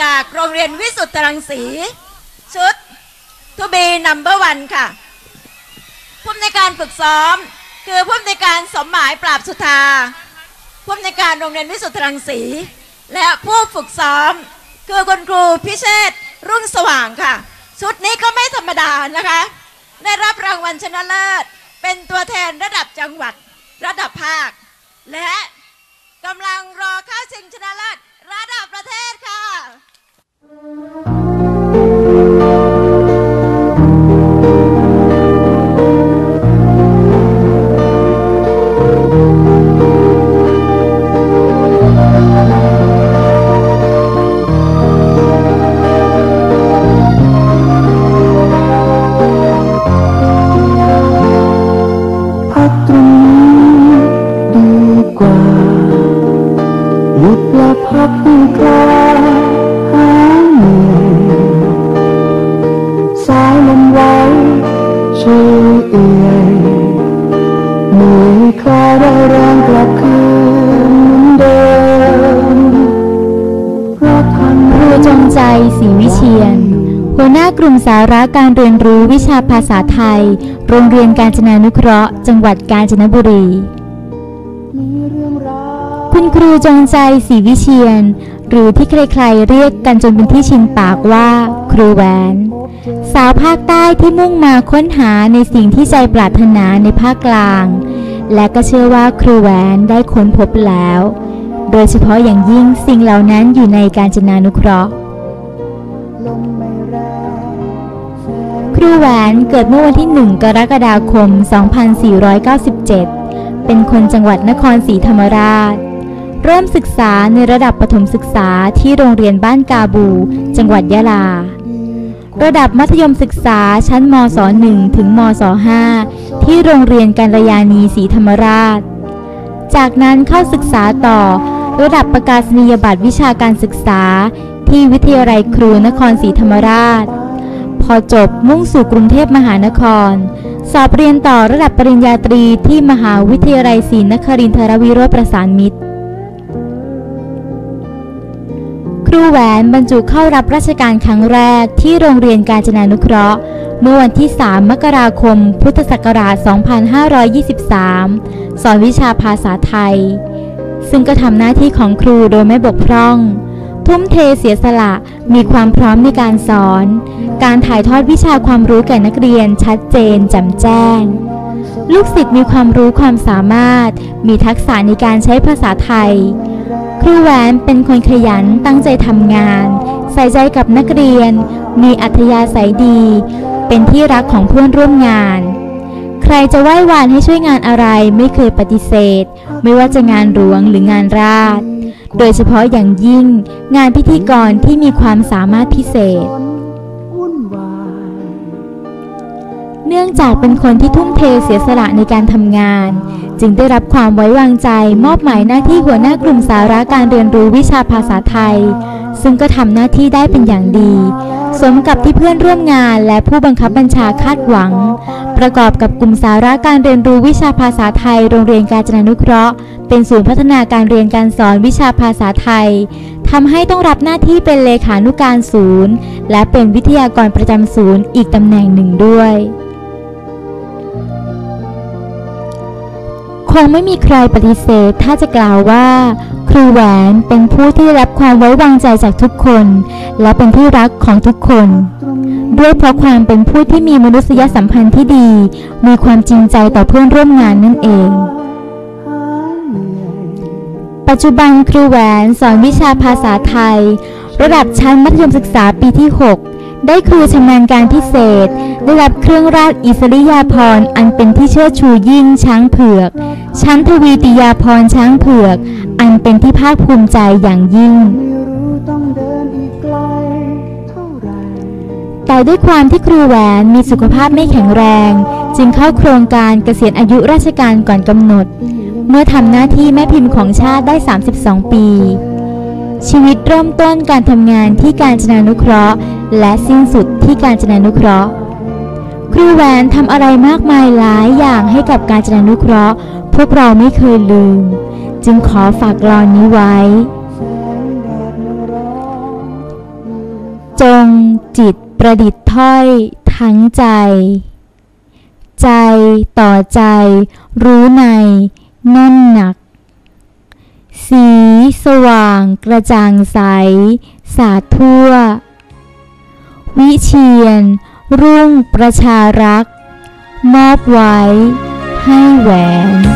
จากโรงเรียนวิสุทธรังสี ชุดทูบีนัมเบอร์วันค่ะ ผู้อำนวยการฝึกซ้อม คือผู้อำนวยการสมหมายปราบสุธาผู้อำนวยการโรงเรียนวิสุทธรังสี และผู้ฝึกซ้อม คือคุณครูพิเชษรุ่งสว่างค่ะ ชุดนี้ก็ไม่ธรรมดานะคะ ได้รับรางวัลชนะเลิศ เป็นตัวแทนระดับจังหวัดระดับภาค และกำลังรอเข้าชิงชนะเลิศระดับประเทศค่ะ พั เอื่อยเหนื่อยคลาได้แรงกลับคืนเหมือนเดิมเพราะทันครูจงใจศรีวิเชียน หัวหน้ากลุ่มสาระการเรียนรู้วิชาภาษาไทย โรงเรียนการจนานุเคราะห์ จังหวัดกาญจนบุรีคุณครูจงใจศรีวิเชียน หรือที่ใครๆเรียกกันจนเป็นที่ชินปากว่า ครูแหวน สาวภาคใต้ที่มุ่งมาค้นหาในสิ่งที่ใจปรารถนาในภาคกลาง และก็เชื่อว่าครูแหวนได้ค้นพบแล้ว โดยเฉพาะอย่างยิ่งสิ่งเหล่านั้นอยู่ในการจนานุเคราะห์ ครูแหวนเกิดเมื่อวันที่ 1 กรกฎาคม 2497 เป็นคนจังหวัดนครศรีธรรมราชเริ่มศึกษาในระดับประถมศึกษาที่โรงเรียนบ้านกาบู จังหวัดยะลา ระดับมัธยมศึกษาชั้นมศ 1 ถึงมศ 5 ที่โรงเรียนการยานีศรีธรรมราช จากนั้นเข้าศึกษาต่อ ระดับประกาศนียบัตรวิชาการศึกษา ที่วิทยาลัยครูนครศรีธรรมราช พอจบมุ่งสู่กรุงเทพมหานคร สอบเรียนต่อระดับปริญญาตรีที่มหาวิทยาลัยศรีนครินทรวิโรธประสานมิตร แหวนบรรจุเข้ารับราชการครั้งแรกที่โรงเรียนการจนานุเคราะห์ เมื่อวันที่ 3 มกราคม พุทธศักราช 2523 สอนวิชาภาษาไทย ซึ่งก็ทำหน้าที่ของครูโดยไม่บกพร่อง ทุ่มเทเสียสละมีความพร้อมในการสอน การถ่ายทอดวิชาความรู้แก่นักเรียนชัดเจนแจ่มแจ้งลูกศิษย์มีความรู้ความสามารถ มีทักษะในการใช้ภาษาไทย ครูแหวนเป็นคนขยันตั้งใจทำงาน ใส่ใจกับนักเรียน มีอัธยาศัยดี เป็นที่รักของเพื่อนร่วมงาน ใครจะไหว้วานให้ช่วยงานอะไรไม่เคยปฏิเสธ ไม่ว่าจะงานหลวงหรืองานราษฎรโดยเฉพาะอย่างยิ่ง งานพิธีกรที่มีความสามารถพิเศษ เนื่องจากเป็นคนที่ทุ่มเทเสียสละในการทำงาน จึงได้รับความไว้วางใจมอบหมายหน้าที่หัวหน้ากลุ่มสาระการเรียนรู้วิชาภาษาไทย ซึ่งก็ทำหน้าที่ได้เป็นอย่างดี สมกับที่เพื่อนร่วมงานและผู้บังคับบัญชาคาดหวัง ประกอบกับกลุ่มสาระการเรียนรู้วิชาภาษาไทย โรงเรียนการจนานุเคราะห์ เป็นศูนย์พัฒนาการเรียนการสอนวิชาภาษาไทยทำให้ต้องรับหน้าที่เป็นเลขานุการศูนย์ และเป็นวิทยากรประจำศูนย์อีกตำแหน่งหนึ่งด้วย คงไม่มีใครปฏิเสธ ถ้าจะกล่าวว่า ครูแหวนเป็นผู้ที่ได้รับความไว้วางใจจากทุกคน และเป็นที่รักของทุกคน ด้วยเพราะความเป็นผู้ที่มีมนุษยสัมพันธ์ที่ดี มีความจริงใจต่อเพื่อนร่วมงานนั่นเอง ปัจจุบันครูแหวนสอนวิชาภาษาไทย ระดับชั้นมัธยมศึกษาปีที่ 6 ได้ครูชำนาญการพิเศษ ได้รับเครื่องราชอิสริยาภรณ์อันเป็นที่เชิดชูยิ่งช้างเผือก ชั้นทวีติยาภรณ์ช้างเผือก อันเป็นที่ภาคภูมิใจอย่างยิ่งไม่รู้ต้องเดินอีกไกลเท่าไหร่แต่ด้วยความที่ครูแหวนมีสุขภาพไม่แข็งแรง จึงเข้าโครงการเกษียณอายุราชการก่อนกำหนด เมื่อทำหน้าที่แม่พิมพ์ของชาติได้ 32 ปี ชีวิตเริ่มต้นการทำงานที่การจนานุเคราะห์ และสิ้นสุดที่การจนานุเคราะห์ ครูแหวนทำอะไรมากมายหลายอย่างให้กับการจนานุเคราะห์ พวกเราไม่เคยลืม จึงขอฝากกลอนนี้ไว้ จงจิตประดิษฐ์ถ้อยทั้งใจ ใจต่อใจ รู้ในแน่นหนัก สีสว่างกระจ่างใส สาทั่ว วิเชียน รุ่งประชารัก มอบไว้ให้แหวน